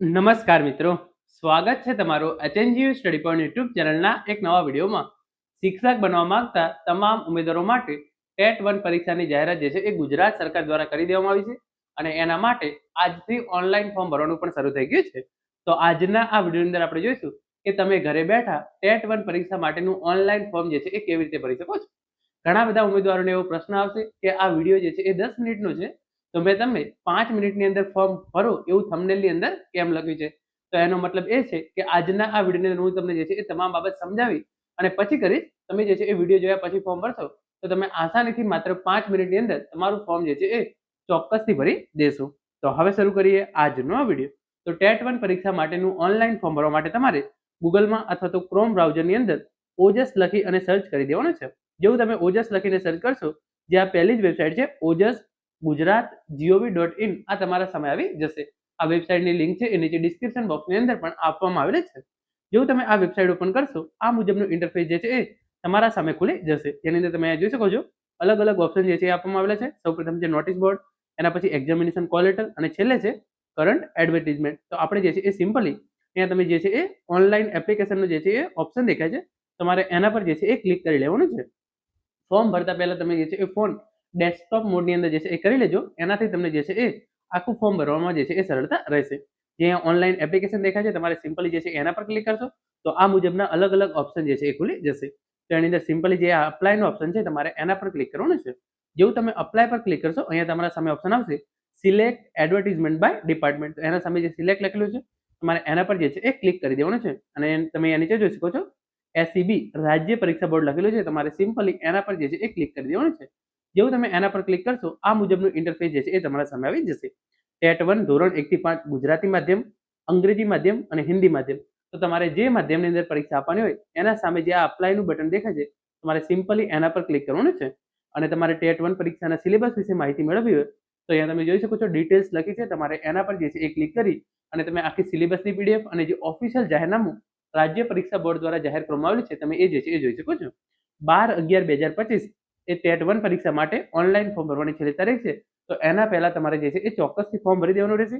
નમસ્કાર મિત્રો. સ્વાગત છે તમારું એચએનજીયુ સ્ટડી પોઈન્ટ યુટ્યુબ ચેનલના એક નવા વિડીયોમાં. શિક્ષક બનવા માંગતા તમામ ઉમેદવારો માટે ટેટ વન પરીક્ષાની જાહેરાત જે છે એ ગુજરાત સરકાર દ્વારા કરી દેવામાં આવી છે અને એના માટે આજથી ઓનલાઈન ફોર્મ ભરવાનું પણ શરૂ થઈ ગયું છે. તો આજના આ વિડીયોની અંદર આપણે જોઈશું કે તમે ઘરે બેઠા ટેટ વન પરીક્ષા માટેનું ઓનલાઈન ફોર્મ જે છે એ કેવી રીતે ભરી શકો છો? ઘણા બધા ઉમેદવારોને એવો પ્રશ્ન આવશે કે આ વીડિયો જે છે એ દસ મિનિટનો છે. તો મેં તમે પાંચ મિનિટની અંદર ફોર્મ ભરો એવું થંબનેલની અંદર કેમ લખ્યું છે? તો એનો મતલબ એ છે કે આજના આ વિડીયોની અંદર હું તમને જે છે એ તમામ બાબત સમજાવી અને પછી કરીશ તમે જે છે એ વીડિયો જોયા પછી ફોર્મ ભરશો તો તમે આસાનીથી માત્ર પાંચ મિનિટની અંદર તમારું ફોર્મ જે છે એ ચોક્કસથી ભરી દેશો. તો હવે શરૂ કરીએ આજનો આ વીડિયો. તો ટેટ વન પરીક્ષા માટેનું ઓનલાઈન ફોર્મ ભરવા માટે તમારે ગૂગલમાં અથવા તો ક્રોમ બ્રાઉઝરની અંદર ઓજસ લખી અને સર્ચ કરી દેવાનું છે. જેવું તમે ઓજસ લખીને સર્ચ કરશો, જે આ પહેલી જ વેબસાઇટ છે, Ojas Gujarat gov dot in આ તમારા સામે આવી જશે. આ વેબસાઇટની લિંક છે, એ નીચે ડિસ્ક્રિપ્શન બોક્સની અંદર પણ આપવામાં આવેલી છે. જેવું તમે આ વેબસાઇટ ઓપન કરશો, આ મુજબનું ઇન્ટરફેસ જે છે એ તમારા સામે ખુલી જશે. જેની અંદર તમે જોઈ શકો છો, અલગ અલગ ઓપ્શન જે છે એ આપવામાં આવેલા છે. સૌપ્રથમ છે નોટિસ બોર્ડ એના પછી એક્ઝામિનેશન કોલ લેટર અને છેલ્લે છે કરંટ એડવર્ટીઝમેન્ટ તો આપણે જે છે એ સિમ્પલી અહીંયા તમે જે છે એ ઓનલાઈન એપ્લિકેશનનું જે છે એ ઓપ્શન દેખાય છે. તમારે એના પર જે છે એ ક્લિક કરી લેવાનું છે. ફોર્મ ભરતા પહેલાં તમે જે છે એ ફોન ડેસ્કટોપ મોડની અંદર જે છે એ કરી લેજો. એનાથી તમને જે છે એ આખું ફોર્મ ભરવામાં જે છે એ સરળતા રહેશે. જે ઓનલાઈન એપ્લિકેશન દેખાય છે, તમારે સિમ્પલી જે છે એના પર ક્લિક કરશો, તો આ મુજબના અલગ અલગ ઓપ્શન જે છે એ ખુલી જશે. તો એની અંદર સિમ્પલી જે અપ્લાયનો ઓપ્શન છે તમારે એના પર ક્લિક કરવાનું છે. જેવું તમે અપ્લાય પર ક્લિક કરશો, અહીંયા તમારા સામે ઓપ્શન આવશે સિલેક્ટ એડવર્ટિઝમેન્ટ બાય ડિપાર્ટમેન્ટ એના સામે જે સિલેક્ટ લખેલું છે, તમારે એના પર જે છે એ ક્લિક કરી દેવાનું છે. અને તમે એની નીચે જોઈ શકો છો એસસીબી રાજ્ય પરીક્ષા બોર્ડ લખેલું છે, તમારે સિમ્પલી એના પર જે છે એ ક્લિક કરી દેવાનું છે. જેવું તમે એના પર ક્લિક કરશો, આ મુજબનું ઇન્ટરફેસ જે છે એ તમારા સામે આવી જશે. ટેટ વન ધોરણ એકથી પાંચ, ગુજરાતી માધ્યમ, અંગ્રેજી માધ્યમ અને હિન્દી માધ્યમ. તો તમારે જે માધ્યમની અંદર પરીક્ષા આપવાની હોય, એના સામે જે આ અપ્લાયનું બટન દેખાય છે, તમારે સિમ્પલી એના પર ક્લિક કરવાનું છે. અને તમારે ટેટ વન પરીક્ષાના સિલેબસ વિશે માહિતી મેળવવી હોય, તો અહીંયા તમે જોઈ શકો છો ડિટેલ્સ લખી છે. તમારે એના પર જે છે એ ક્લિક કરી અને તમે આખી સિલેબસની પીડીએફ અને જે ઓફિશિયલ જાહેરનામું રાજ્ય પરીક્ષા બોર્ડ દ્વારા જાહેર કરવામાં આવેલું છે, તમે એ જે છે એ જોઈ શકો છો. બાર અગિયાર, બે હજાર પચીસ એ ટેટ વન પરીક્ષા માટે ઓનલાઈન ફોર્મ ભરવાની છેલ્લી તારીખ છે. તો એના પહેલા તમારે જે છે એ ચોક્કસથી ફોર્મ ભરી દેવાનું રહેશે.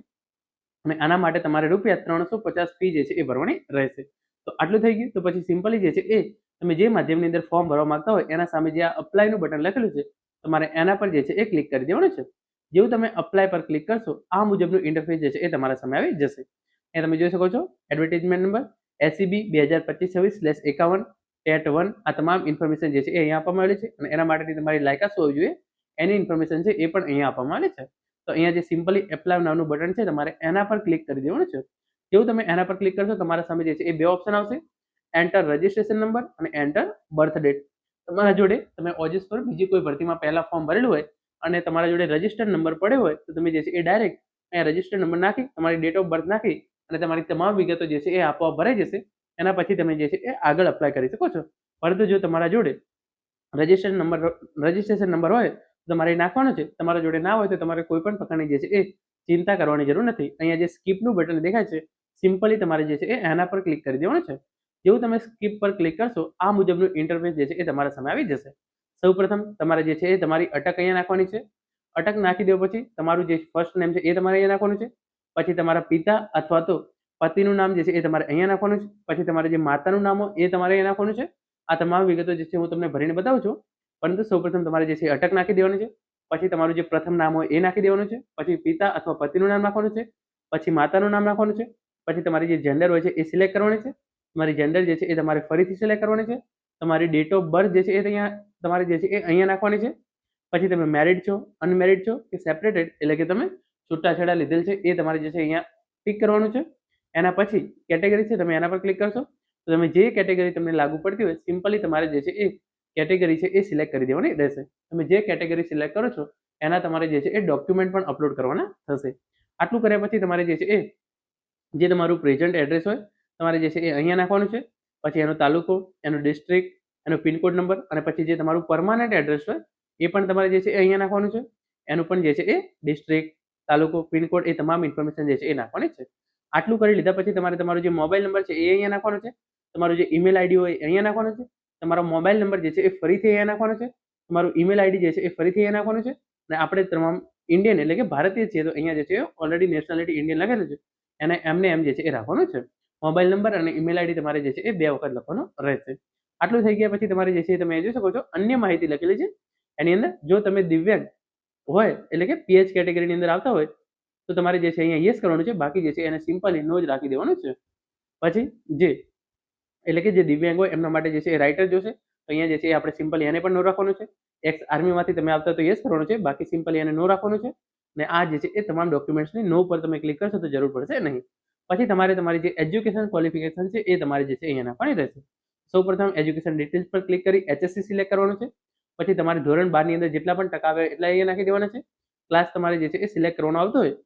અને આના માટે તમારે રૂપિયા ત્રણસો પચાસ ફી જે છે એ ભરવાની રહેશે. તો આટલું થઈ ગયું. તો પછી સિમ્પલી જે છે એ તમે જે માધ્યમની અંદર ફોર્મ ભરવા માંગતા હોય, એના સામે જે આ અપ્લાયનું બટન લખેલું છે, તમારે એના પર જે છે એ ક્લિક કરી દેવાનું છે. જેવું તમે અપ્લાય પર ક્લિક કરશો, આ મુજબનું ઇન્ટરફેસ જે છે એ તમારા સામે આવી જશે. એ તમે જોઈ શકો છો એડવર્ટાઇઝમેન્ટ નંબર એસીબી બે હજાર પચીસ છવ્વીસ સ્લેશ એકાવન ટેટ વન આ તમામ ઇન્ફોર્મેશન જે છે એ અહીંયા આપવામાં આવેલી છે અને એના માટેની તમારી લાયકાત શું હોવી જોઈએ? એની ઇન્ફોર્મેશન છે એ પણ અહીંયા આપવામાં આવેલી છે. તો અહીંયા જે સિમ્પલી એપ્લાય નામનું બટન છે તમારે એના પર ક્લિક કરી દેવાનું છે. જેવું તમે એના પર ક્લિક કરશો તમારા સામે જે છે એ બે ઓપ્શન આવશે. એન્ટર રજિસ્ટ્રેશન નંબર અને એન્ટર બર્થ ડેટ તમારા જોડે તમે ઓજિસ પર બીજી કોઈ ભરતીમાં પહેલાં ફોર્મ ભરેલું હોય અને તમારા જોડે રજિસ્ટર્ડ નંબર પડ્યો હોય તો તમે જે છે એ ડાયરેક્ટ અહીંયા રજિસ્ટર્ડ નંબર નાખી, તમારી ડેટ ઓફ બર્થ નાખી અને તમારી તમામ વિગતો જે છે એ આપોઆપ ભરાઈ જશે. એના પછી તમે જે છે એ આગળ અપ્લાય કરી શકો છો. પરંતુ જો તમારા જોડે રજિસ્ટ્રેશન નંબર રજિસ્ટ્રેશન નંબર હોય, તો તમારે નાખવાનો છે. તમારા જોડે ના હોય તો તમારે કોઈ પણ પ્રકારની જે છે એ ચિંતા કરવાની જરૂર નથી. અહીંયા જે સ્કીપનું બટન દેખાય છે સિમ્પલી તમારે જે છે એ એના પર ક્લિક કરી દેવાનું છે. જેવું તમે સ્કીપ પર ક્લિક કરશો, આ મુજબનું ઇન્ટરફેસ જે છે એ તમારા સામે આવી જશે. સૌપ્રથમ તમારે જે છે એ તમારી અટક અહીંયા નાખવાની છે. અટક નાખી દો પછી તમારું જે ફર્સ્ટ નેમ છે એ તમારે અહીંયા નાખવાનું છે. પછી તમારા પિતા અથવા તો પતિનું નામ જે છે એ તમારે અહીંયા નાખવાનું છે. પછી તમારે જે માતાનું નામ હોય એ તમારે અહીંયા નાખવાનું છે. આ તમામ વિગતો જે છે હું તમને ભરીને બતાવું છું. પરંતુ સૌપ્રથમ તમારે જે છે અટક નાખી દેવાની છે. પછી તમારું જે પ્રથમ નામ હોય એ નાખી દેવાનું છે. પછી પિતા અથવા પતિનું નામ નાખવાનું છે. પછી માતાનું નામ નાખવાનું છે. પછી તમારી જે જેન્ડર હોય છે એ સિલેક્ટ કરવાની છે. તમારી જેન્ડર જે છે એ તમારે ફરીથી સિલેક્ટ કરવાની છે. તમારી ડેટ ઓફ બર્થ જે છે એ અહીંયા તમારે જે છે એ અહીંયા નાખવાની છે. પછી તમે મેરિડ છો અનમેરિડ છો કે સેપરેટેડ એટલે કે તમે છૂટાછેડા લીધેલ છે એ તમારે જે છે અહીંયા ટીક કરવાનું છે. એના પછી કેટેગરી છે, તમે એના પર ક્લિક કરશો. તો તમે જે કેટેગરી તમને લાગુ પડતી હોય, સિમ્પલી તમારે જે છે એ કેટેગરી છે એ સિલેક્ટ કરી દેવાની રહેશે. તમે જે કેટેગરી સિલેક્ટ કરો છો, એના તમારે જે છે એ ડોક્યુમેન્ટ પણ અપલોડ કરવાના થશે. આટલું કર્યા પછી તમારે જે છે એ, જે તમારું પ્રેઝન્ટ એડ્રેસ હોય, તમારે જે છે એ અહીંયા નાખવાનું છે. પછી એનો તાલુકો, એનો ડિસ્ટ્રિક્ટ, એનો પિનકોડ નંબર અને પછી જે તમારું પરમાનન્ટ એડ્રેસ હોય, એ પણ તમારે જે છે એ અહીંયા નાખવાનું છે. એનું પણ જે છે એ ડિસ્ટ્રિક્ટ, તાલુકો પિનકોડ એ તમામ ઇન્ફોર્મેશન જે છે એ નાખવાની છે. આટલું કરી લીધા પછી તમારે તમારો જે મોબાઈલ નંબર છે એ અહીંયા નાખવાનો છે. તમારું જે ઈમેલ આઈડી હોય અહીંયા નાખવાનો છે. તમારો મોબાઈલ નંબર જે છે એ ફરીથી અહીંયા નાખવાનો છે. તમારું ઈમેલ આઈડી જે છે એ ફરીથી અહીંયા નાખવાનું છે. અને આપણે તમામ ઇન્ડિયન એટલે કે ભારતીય છીએ તો અહીંયા જે છે ઓલરેડી નેશનાલિટી ઇન્ડિયન લખેલું છે. એને એમને એમ જે છે એ રાખવાનું છે. મોબાઈલ નંબર અને ઈમેલ આઈડી તમારે જે છે એ બે વખત લખવાનો રહેશે. આટલું થઈ ગયા પછી તમારે જે છે તમે જોઈ શકો છો અન્ય માહિતી લખેલી છે. એની અંદર જો તમે દિવ્યાંગ હોય એટલે કે પીએચ કેટેગરીની અંદર આવતા હોય તો તમારે જે છે અહીંયા યસ કરવાનું છે, બાકી જે છે એને સિમ્પલ નો જ રાખી દેવાનો છે. પછી જે, એટલે કે જે દિવ્યાંગ હોય, એમના માટે જે છે એ રાઇટર જોશે અહીંયા જે છે આપણે સિમ્પલી એને પણ નો રાખવાનું છે. એક્સ આર્મીમાંથી તમે આવતા તો યસ કરવાનું છે, બાકી સિમ્પલ એને નો રાખવાનું છે. ને આ જે છે એ તમામ ડોક્યુમેન્ટ્સની નો પર તમે ક્લિક કરશો તો જરૂર પડશે નહીં. પછી તમારે તમારી જે એજ્યુકેશન ક્વોલિફિકેશન છે એ તમારે જે છે અહીંયા નાખવાની રહેશે. સૌ પ્રથમ એજ્યુકેશન ડિટેલ્સ પર ક્લિક કરી એચએસસી સિલેક્ટ કરવાનું છે. પછી તમારે ધોરણ બારની અંદર જેટલા પણ ટકા આવે એટલા અહીંયા નાખી દેવાના છે. ક્લાસ તમારે જે છે એ સિલેક્ટ કરવાનો આવતો હોય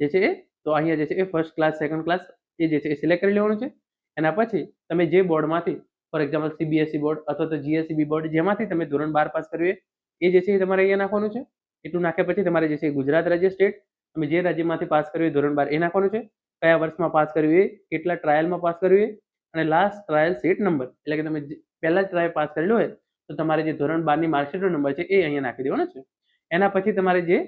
જે છે એ, તો અહીંયા જે છે એ ફર્સ્ટ ક્લાસ સેકન્ડ ક્લાસ એ જે છે એ સિલેક્ટ કરી લેવાનું છે. એના પછી તમે જે બોર્ડમાંથી ફોર એક્ઝામ્પલ સીબીએસઈ બોર્ડ અથવા તો જીએસસીબી બોર્ડ જેમાંથી તમે ધોરણ બાર પાસ કર્યું એ જે છે એ તમારે અહીંયા નાખવાનું છે. એટલું નાખ્યા પછી તમારે જે છે ગુજરાત રાજ્ય સ્ટેટ તમે જે રાજ્યમાંથી પાસ કર્યું ધોરણ બાર એ નાખવાનું છે. કયા વર્ષમાં પાસ કર્યું એ, કેટલા ટ્રાયલમાં પાસ કર્યું એ, અને લાસ્ટ ટ્રાયલ સીટ નંબર એટલે કે તમે પહેલા જ ટ્રાયલ પાસ કરેલો હોય, તો તમારે જે ધોરણ બારની માર્કશીટનો નંબર છે એ અહીંયા નાખી દેવાનો છે. એના પછી તમારે જે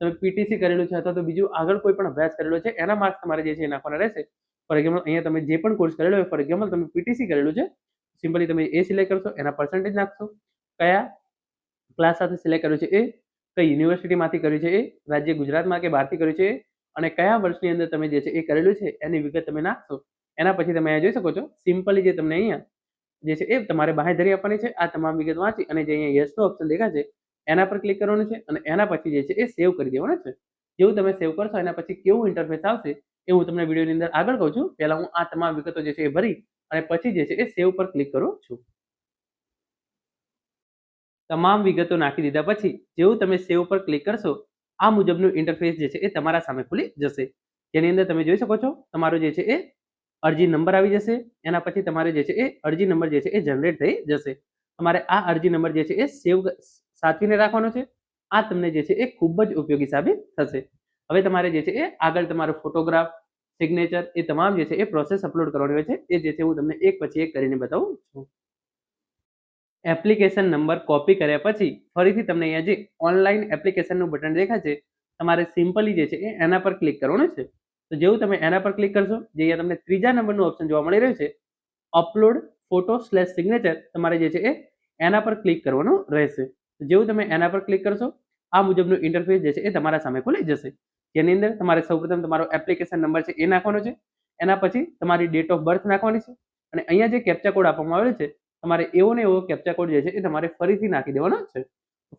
તમે પીટીસી કરેલું છે અથવા તો બીજું આગળ કોઈ પણ અભ્યાસ કરેલો છે, એના માર્ક્સ તમારે જે છે એ નાખવાના રહેશે. ફોર એક્ઝામ્પલ અહીંયા તમે જે પણ કોર્સ કરેલો હોય ફોર એક્ઝામ્પલ તમે પીટીસી કરેલું છે સિમ્પલી તમે એ સિલેક્ટ કરશો, એના પર્સન્ટેજ નાખશો. કયા ક્લાસ સાથે સિલેક્ટ કર્યું છે એ, કઈ યુનિવર્સિટીમાંથી કર્યું છે એ, રાજ્ય ગુજરાતમાં કે બહારથી કર્યું છે એ, અને કયા વર્ષની અંદર તમે જે છે એ કરેલું છે, એની વિગત તમે નાખશો. એના પછી તમે અહીંયા જોઈ શકો છો સિમ્પલી જે તમને અહીંયા જે છે એ તમારે બાહેધરી આપવાની છે, આ તમામ વિગત વાંચી અને જે અહીંયા યસનો ઓપ્શન દેખાશે એના પર ક્લિક કરવાનું છે અને એના પછી જે છે એ સેવ કરી દેવાનું છે. જેવું તમે સેવ કરશો, એના પછી કેવું ઇન્ટરફેસ આવશે એ હું તમને વિડીયોની અંદર આગળ કહું છું. પહેલાં હું આ તમામ વિગતો જે છે એ ભરી અને પછી જે છે એ સેવ પર ક્લિક કરું છું. તમામ વિગતો નાખી દીધા પછી જેવું તમે સેવ પર ક્લિક કરશો, આ મુજબનું ઇન્ટરફેસ જે છે એ તમારા સામે ખુલી જશે. જેની અંદર તમે જોઈ શકો છો, તમારો જે છે એ અરજી નંબર આવી જશે. એના પછી તમારે જે છે એ અરજી નંબર જે છે એ જનરેટ થઈ જશે. તમારે આ અરજી નંબર જે છે એ સેવ સાચવીને રાખવાનો છે. આ તમને જે છે એ ખૂબ જ ઉપયોગી સાબિત થશે. હવે તમારે જે છે એ આગળ તમારો ફોટોગ્રાફ સિગ્નેચર એ તમામ જે છે એ પ્રોસેસ અપલોડ કરવાની હોય છે. એ જે છે હું તમને એક પછી એક કરીને બતાવું છું. એપ્લિકેશન નંબર કોપી કર્યા પછી ફરીથી તમને અહીંયા જે ઓનલાઈન એપ્લિકેશનનું બટન દેખાશે તમારે સિમ્પલી જે છે એ એના પર ક્લિક કરવાનું છે. તો જેવું તમે એના પર ક્લિક કરશો, જે અહીંયા તમને ત્રીજા નંબરનું ઓપ્શન જોવા મળી રહ્યું છે અપલોડ ફોટો સ્લેશ સિગ્નેચર તમારે જે છે એ એના પર ક્લિક કરવાનું રહેશે. જેવું તમે એના પર ક્લિક કરશો, આ મુજબનું ઇન્ટરફેસ જે છે એ તમારા સામે ખુલી જશે. જેની અંદર તમારે સૌપ્રથમ તમારો એપ્લિકેશન નંબર છે એ નાખવાનો છે. એના પછી તમારી ડેટ ઓફ બર્થ નાખવાની છે. અને અહીંયા જે કેપ્ચા કોડ આપવામાં આવેલો છે, તમારે એવો ને એવો કેપ્ચા કોડ જે છે એ તમારે ફરીથી નાખી દેવાનો છે.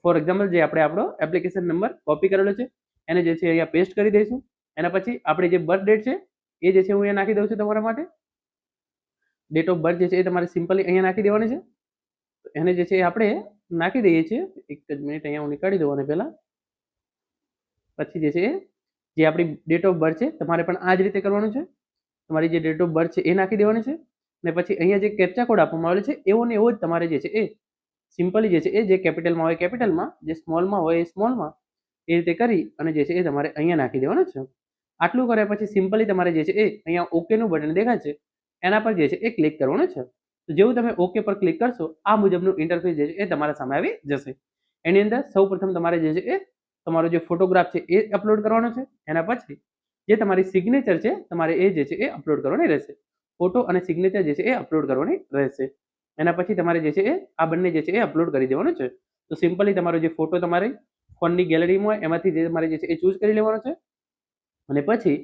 ફોર એક્ઝામ્પલ જે આપણે આપણો એપ્લિકેશન નંબર કોપી કરેલો છે, એને જે છે અહીંયા પેસ્ટ કરી દઈશું. એના પછી આપણી જે બર્થ ડેટ છે, એ જે છે હું અહીંયા નાખી દઉં છું તમારા માટે. ડેટ ઓફ બર્થ જે છે એ તમારે સિમ્પલી અહીંયા નાખી દેવાની છે. એને જે છે આપણે નાખી દઈએ છીએ. એક જ મિનિટ અહીંયા હું નીકાળી દઉં અને પહેલાં પછી જે છે જે આપણી ડેટ ઓફ બર્થ છે, તમારે પણ આ જ રીતે કરવાનું છે. તમારી જે ડેટ ઓફ બર્થ છે એ નાખી દેવાની છે. ને પછી અહીંયા જે કેપ્ચા કોડ આપવામાં આવેલો છે, એવો ને એવો જ તમારે જે છે એ સિમ્પલી જે છે એ, જે કેપિટલમાં હોય કેપિટલમાં જે સ્મોલમાં હોય એ સ્મોલમાં એ રીતે કરી અને જે છે એ તમારે અહીંયા નાખી દેવાનું છે. આટલું કર્યા પછી સિમ્પલી તમારે જે છે એ અહીંયા ઓકેનું બટન દેખાય છે. એના પર જે છે એ ક્લિક કરવાનું છે. તો જેવું તમે ઓકે પર ક્લિક કરશો, આ મુજબનું ઇન્ટરફેસ જે છે એ તમારા સામે આવી જશે. એની અંદર સૌપ્રથમ તમારે જે છે એ તમારો જે ફોટોગ્રાફ છે એ અપલોડ કરવાનો છે. એના પછી જે તમારી સિગ્નેચર છે, તમારે એ જે છે એ અપલોડ કરવાની રહેશે. ફોટો અને સિગ્નેચર જે છે એ અપલોડ કરવાની રહેશે. એના પછી તમારે જે છે એ આ બંને જે છે એ અપલોડ કરી દેવાનું છે. તો સિમ્પલી તમારો જે ફોટો તમારી ફોનની ગેલેરીમાં હોય, એમાંથી જે તમારે જે છે એ ચૂઝ કરી લેવાનો છે. અને પછી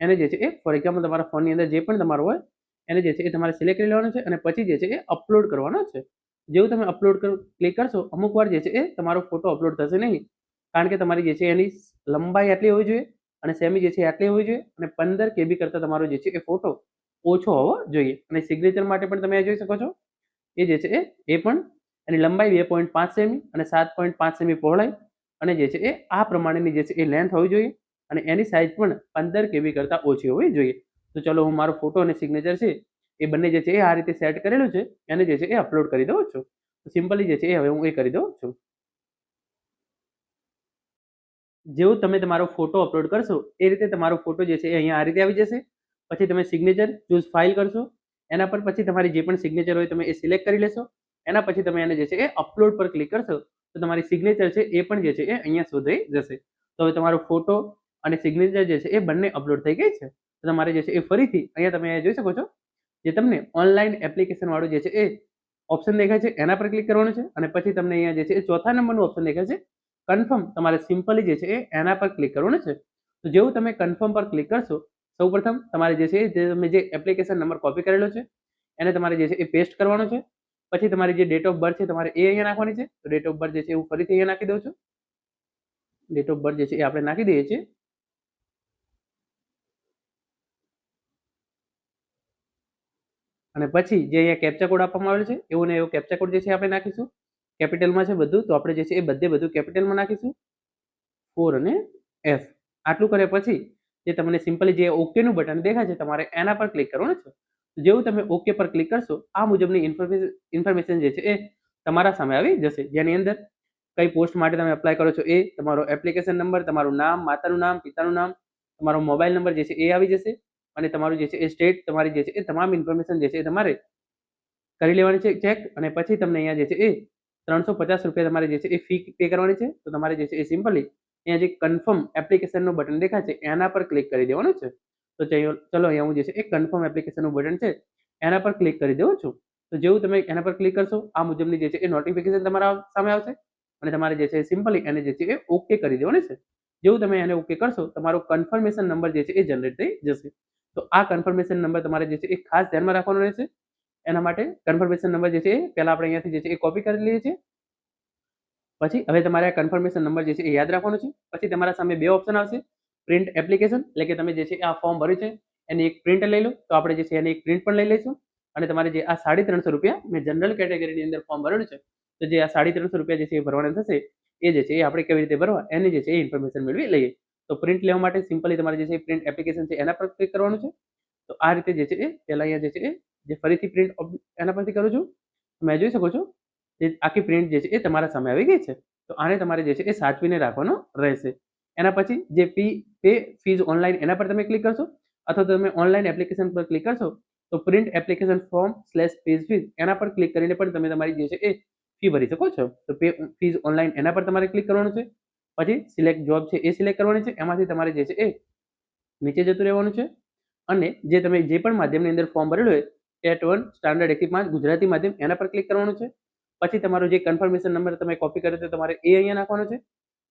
એને જે છે એ ફોર એક્ઝામ્પલ તમારા ફોનની અંદર જે પણ તમારો હોય એને જે છે એ તમારે સિલેક્ટ કરી લેવાનો છે અને પછી જે છે એ અપલોડ કરવાનો છે. જેવું તમે અપલોડ ક્લિક કરશો, અમુક વાર જે છે એ તમારો ફોટો અપલોડ થશે નહીં. કારણ કે તમારી જે છે એની લંબાઈ આટલી હોવી જોઈએ અને સેમી જે છે આટલી હોવી જોઈએ અને પંદર કેબી કરતાં તમારો જે છે એ ફોટો ઓછો હોવો જોઈએ. અને સિગ્નેચર માટે પણ તમે જોઈ શકો છો. એ જે છે એ એ પણ એની લંબાઈ બે પોઈન્ટ પાંચ સેમી અને સાત પોઈન્ટ પાંચ સેમી પહોળાઈ અને જે છે એ આ પ્રમાણેની જે છે એ લેન્થ હોવી જોઈએ અને એની સાઇઝ પણ પંદર કેબી કરતાં ઓછી હોવી જોઈએ. તો ચલો હું મારો ફોટો અને સિગ્નેચર છે, એ બંને જે છે એ આ રીતે સેટ કરેલું છે, એને જે છે એ અપલોડ કરી દઉં છું. તો સિમ્પલી જે છે એ હવે હું એ કરી દઉં છું. જેવું તમે તમારો ફોટો અપલોડ કરશો, એ રીતે તમારો ફોટો જે છે એ અહીંયા આ રીતે આવી જશે. પછી તમે સિગ્નેચર ચૂઝ ફાઇલ કરશો, એના પર પછી તમારી જે પણ સિગ્નેચર હોય તમે એ સિલેક્ટ કરી લેશો. એના પછી તમે એને જે છે એ અપલોડ પર ક્લિક કરશો, તો તમારી સિગ્નેચર છે એ પણ જે છે એ અહીંયા શોધાઈ જશે. તો હવે તમારો ફોટો અને સિગ્નેચર જે છે એ બંને અપલોડ થઈ ગઈ છે. તમારે જે છે એ ફરીથી અહીંયા તમે જોઈ શકો છો જે તમને ઓનલાઈન એપ્લિકેશન વાળું જે છે એ ઓપ્શન દેખાય છે, એના પર ક્લિક કરવાનું છે અને પછી તમને અહીંયા જે છે એ ચોથા નંબરનું ઓપ્શન દેખાય છે કન્ફર્મ તમારે સિમ્પલી જે છે એ એના પર ક્લિક કરવાનું છે. તો જેવું તમે કન્ફર્મ પર ક્લિક કરશો સૌપ્રથમ તમારે જે છે જે તમે જે એપ્લિકેશન નંબર કોપી કરેલો છે, એને તમારે જે છે એ પેસ્ટ કરવાનો છે. પછી તમારી જે ડેટ ઓફ બર્થ છે તમારે એ અહીંયા નાખવાની છે. તો ડેટ ઓફ બર્થ જે છે હું ફરીથી અહીંયા નાખી દઉં છું. ડેટ ઓફ બર્થ જે છે એ આપણે નાખી દઈએ છીએ. અને પછી જે અહીંયા કેપ્ચા કોડ આપવામાં આવેલો છે, એવું ને એવું કેપ્ચા કોડ જે છે આપણે નાખીશું. કેપિટલમાં છે બધું, તો આપણે જે છે એ બધે બધું કેપિટલમાં નાખીશું. ફોર અને એફ આટલું કર્યા પછી જે તમને સિમ્પલી જે ઓકેનું બટન દેખાય છે, તમારે એના પર ક્લિક કરવાનું છે. જેવું તમે ઓકે પર ક્લિક કરશો, આ મુજબની ઇન્ફોર્મેશન જે છે એ તમારા સામે આવી જશે. જેની અંદર કઈ પોસ્ટ માટે તમે એપ્લાય કરો છો એ, તમારો એપ્લિકેશન નંબર તમારું નામ, માતાનું નામ, પિતાનું નામ, તમારો મોબાઈલ નંબર જે છે એ આવી જશે. અને તમારું જે છે એ સ્ટેટ તમારી જે છે એ તમામ ઇન્ફોર્મેશન જે છે એ તમારે કરી લેવાની છે ચેક અને પછી તમને અહીંયા જે છે એ ત્રણસો પચાસ રૂપિયા તમારે જે છે એ ફી પે કરવાની છે તો તમારે જે છે એ સિમ્પલી અહીંયા જે કન્ફર્મ એપ્લિકેશનનું બટન દેખાય છે એના પર ક્લિક કરી દેવાનું છે તો ચલો અહીંયા હું જે છે એ કન્ફર્મ એપ્લિકેશનનું બટન છે એના પર ક્લિક કરી દઉં છું તો જેવું તમે એના પર ક્લિક કરશો આ મુજબની જે છે એ નોટિફિકેશન તમારા સામે આવશે અને તમારે જે છે સિમ્પલી એને જે છે એ ઓકે કરી દેવાનું છે જેવું તમે એને ઓકે કરશો તમારો કન્ફર્મેશન નંબર જે છે એ જનરેટ થઈ જશે તો આ કન્ફર્મેશન નંબર તમારે જે છે એ ખાસ ધ્યાનમાં રાખવાનો રહેશે. એના માટે કન્ફર્મેશન નંબર જે છે એ પહેલાં આપણે અહીંયાથી જે છે એ કોપી કરી લઈએ છીએ. પછી હવે તમારે આ કન્ફર્મેશન નંબર જે છે એ યાદ રાખવાનો છે. પછી તમારા સામે બે ઓપ્શન આવશે. પ્રિન્ટ એપ્લિકેશન એટલે કે તમે જે છે આ ફોર્મ ભર્યું છે, એની એક પ્રિન્ટ લઈ લો. તો આપણે જે છે એની એક પ્રિન્ટ પણ લઈ લઈશું. અને તમારે જે આ સાડી ત્રણસો રૂપિયા મેં જનરલ કેટેગરીની અંદર ફોર્મ ભરેલું છે, તો જે આ સાડી ત્રણસો રૂપિયા જે છે એ ભરવાના થશે, એ જે છે એ આપણે કેવી રીતે ભરવા? એની જે છે એ ઇન્ફોર્મેશન મેળવી લઈએ. તો પ્રિન્ટ લેવા માટે સિમ્પલી તમારે જે છે પ્રિન્ટ એપ્લિકેશન છે એના પર ક્લિક કરવાનું છે. તો આ રીતે જે છે એ પહેલાં અહીંયા જે છે એ, જે ફરીથી પ્રિન્ટ એના પરથી કરું છું. તમે જોઈ શકો છો, જે આખી પ્રિન્ટ જે છે એ તમારા સામે આવી ગઈ છે. તો આને તમારે જે છે એ સાચવીને રાખવાનો રહેશે. એના પછી જે ફી પે ફીઝ ઓનલાઈન એના પર તમે ક્લિક કરશો, અથવા તમે ઓનલાઈન એપ્લિકેશન પર ક્લિક કરશો, તો print application form slash fees fees એના પર ક્લિક કરીને પણ તમે તમારી જે છે એ ફી ભરી શકો છો. તો પે ફીઝ ઓનલાઈન એના પર તમારે ક્લિક કરવાનું છે. પછી સિલેક્ટ જોબ છે એ સિલેક્ટ કરવાની છે, એમાંથી તમારે જે છે એ નીચે જતું રહેવાનું છે. અને જે તમે જે પણ માધ્યમની અંદર ફોર્મ ભરેલું હોય ટેટ વન સ્ટાન્ડર્ડ એકથી પાંચ, ગુજરાતી માધ્યમ, એના પર ક્લિક કરવાનું છે. પછી તમારો જે કન્ફર્મેશન નંબર તમે કોપી કર્યો તો તમારે એ અહીંયા નાખવાનો છે.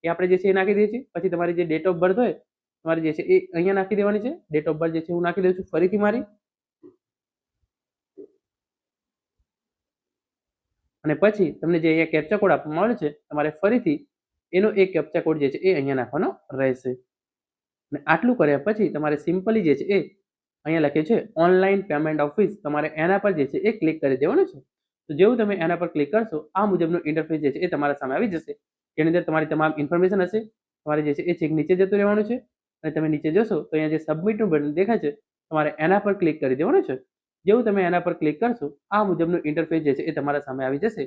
એ આપણે જે છે એ નાખી દઈએ છીએ. પછી તમારી જે ડેટ ઓફ બર્થ હોય, તમારે જે છે એ અહીંયા નાખી દેવાની છે. ડેટ ઓફ બર્થ જે છે હું નાખી દઉં છું ફરીથી મારી. અને પછી તમને જે અહીંયા કેપ્ચા કોડ આપવામાં આવે છે, તમારે ફરીથી એનો એક કેપ્ચા કોડ જે છે એ અહીંયા નાખવાનો રહેશે. અને આટલું કર્યા પછી તમારે સિમ્પલી જે છે એ અહીંયા લખ્યું છે ઓનલાઈન પેમેન્ટ ઓફિસ તમારે એના પર જે છે એ ક્લિક કરી દેવાનું છે. તો જેવું તમે એના પર ક્લિક કરશો, આ મુજબનું ઇન્ટરફેસ જે છે એ તમારા સામે આવી જશે. જેની અંદર તમારી તમામ ઇન્ફોર્મેશન હશે. તમારે જે છે એ ચેક નીચે જતું રહેવાનું છે. અને તમે નીચે જશો તો અહીંયા જે સબમિટનું બટન દેખાય છે, તમારે એના પર ક્લિક કરી દેવાનું છે. જેવું તમે એના પર ક્લિક કરશો, આ મુજબનું ઇન્ટરફેસ જે છે એ તમારા સામે આવી જશે.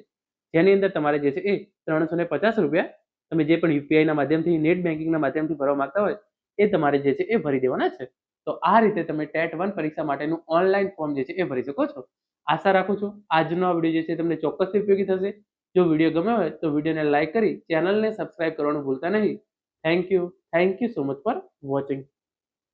જેની અંદર તમારે જે છે એ ત્રણસો પચાસ રૂપિયા તમે જે પણ યુપીઆઈના માધ્યમથી, નેટ બેન્કિંગના માધ્યમથી ભરવા માંગતા હોય, એ તમારે જે છે એ ભરી દેવાના છે. તો આ રીતે તમે ટેટ વન પરીક્ષા માટેનું ઓનલાઈન ફોર્મ જે છે એ ભરી શકો છો. આશા રાખું છું આજનો આ વીડિયો જે છે તમને ચોક્કસથી ઉપયોગી થશે. જો વીડિયો ગમ્યો હોય તો વિડીયોને લાઇક કરી ચેનલને સબસ્ક્રાઇબ કરવાનું ભૂલતા નહીં. Thank you thank you so much for watching